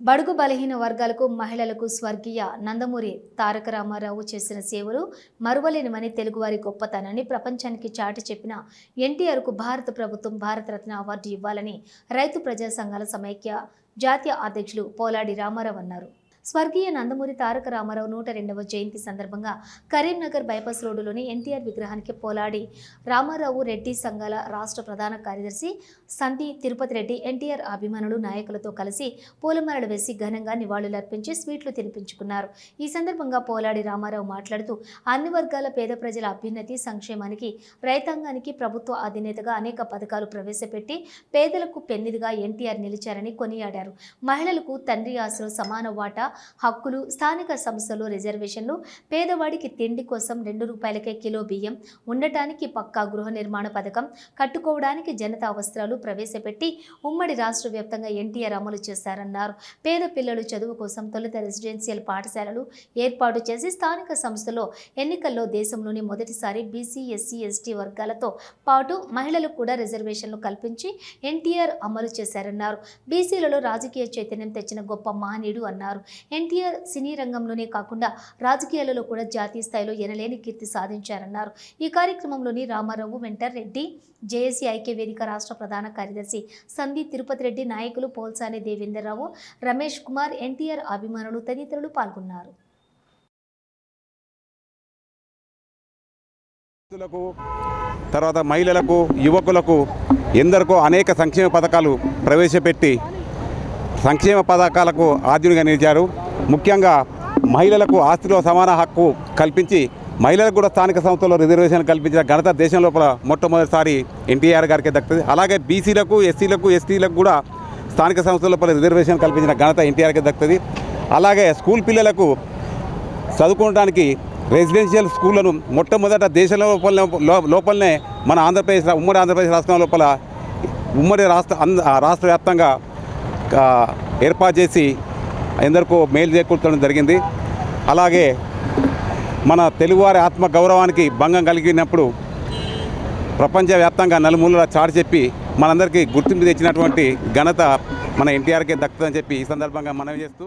బడుగు బలహీన వర్గాలకు మహిళలకు స్వర్గీయ నందమూరి తారక రామారావు చేసిన సేవలు మరువలేనివని తెలుగువారి గొప్పతనాన్ని ప్రపంచానికి చాటి చెప్పిన ఎన్టీఆర్కు భారత ప్రభుత్వం భారతరత్న అవార్డు ఇవ్వాలని రైతు ప్రజా సంఘాల సమైక్య జాతీయ అధ్యక్షులు పోలాడి రామారావు అన్నారు. స్వర్గీయ నందమూరి తారక రామారావు నూట రెండవ జయంతి సందర్భంగా కరీంనగర్ బైపాస్ రోడ్డులోని ఎన్టీఆర్ విగ్రహానికి పోలాడి రామారావు రెడ్డి సంఘాల రాష్ట్ర ప్రధాన కార్యదర్శి సంధి తిరుపతి రెడ్డి ఎన్టీఆర్ అభిమానులు నాయకులతో కలిసి పూలమాలలు వేసి ఘనంగా నివాళులర్పించి స్వీట్లు తినిపించుకున్నారు. ఈ సందర్భంగా పోలాడి రామారావు మాట్లాడుతూ అన్ని వర్గాల పేద ప్రజల అభ్యున్నతి సంక్షేమానికి రైతాంగానికి ప్రభుత్వ అధినేతగా అనేక పథకాలు ప్రవేశపెట్టి పేదలకు పెన్నిదిగా ఎన్టీఆర్ నిలిచారని కొనియాడారు. మహిళలకు తండ్రి ఆశలు సమాన వాటా హక్కులు స్థానిక సంస్థలు రిజర్వేషన్లు పేదవాడికి తిండి కోసం రెండు రూపాయలకే కిలో బియ్యం ఉండటానికి పక్కా గృహ నిర్మాణ పథకం కట్టుకోవడానికి జనతా వస్త్రాలు ప్రవేశపెట్టి ఉమ్మడి రాష్ట్ర వ్యాప్తంగా ఎన్టీఆర్ అమలు చేశారన్నారు. పేద పిల్లలు చదువు కోసం తొలుత రెసిడెన్షియల్ పాఠశాలలు ఏర్పాటు చేసి స్థానిక సంస్థలో ఎన్నికల్లో దేశంలోని మొదటిసారి బీసీ ఎస్సీ ఎస్టీ వర్గాలతో పాటు మహిళలకు కూడా రిజర్వేషన్లు కల్పించి ఎన్టీఆర్ అమలు చేశారన్నారు. బీసీలలో రాజకీయ చైతన్యం తెచ్చిన గొప్ప మహనీయుడు అన్నారు. ఎన్టీఆర్ సినీ రంగంలోనే కాకుండా రాజకీయాలలో కూడా జాతీయ స్థాయిలో ఎనలేని కీర్తి సాధించారన్నారు. ఈ కార్యక్రమంలోని రామారావు వెంటర్ రెడ్డి జేఏసీ ఐక్య వేదిక రాష్ట్ర ప్రధాన కార్యదర్శి సంధి తిరుపతి రెడ్డి నాయకులు పోల్సాని దేవేందర్రావు రమేష్ కుమార్ ఎన్టీఆర్ అభిమానులు తదితరులు పాల్గొన్నారు. తర్వాత మహిళలకు యువకులకు ఎందరికో అనేక సంక్షేమ పథకాలు ప్రవేశపెట్టి సంక్షేమ పథకాలకు ఆద్యునిగా నిలిచారు. ముఖ్యంగా మహిళలకు ఆస్తిలో సమాన హక్కు కల్పించి మహిళలకు కూడా స్థానిక సంస్థల్లో రిజర్వేషన్ కల్పించిన ఘనత దేశం లోపల మొట్టమొదటిసారి ఎన్టీఆర్ గారికి దక్కుతుంది అలాగే బీసీలకు ఎస్సీలకు ఎస్టీలకు కూడా స్థానిక సంస్థల లోపల రిజర్వేషన్ కల్పించిన ఘనత ఎన్టీఆర్కి దక్కుతుంది అలాగే స్కూల్ పిల్లలకు చదువుకోవడానికి రెసిడెన్షియల్ స్కూళ్ళను మొట్టమొదట దేశం లోపల లోపలనే మన ఆంధ్రప్రదేశ్ ఉమ్మడి ఆంధ్రప్రదేశ్ రాష్ట్రం లోపల ఉమ్మడి రాష్ట్ర అంద- రాష్ట్ర వ్యాప్తంగా ఏర్పాటు చేసి ఎందరికో మేలు చేకూర్చడం జరిగింది. అలాగే మన తెలుగువారి ఆత్మ గౌరవానికి భంగం కలిగినప్పుడు ప్రపంచవ్యాప్తంగా నలుమూలల చాటి చెప్పి మనందరికీ గుర్తింపు తెచ్చినటువంటి ఘనత మన ఎన్టీఆర్కే దక్కుతుందని చెప్పి ఈ సందర్భంగా మనవి చేస్తూ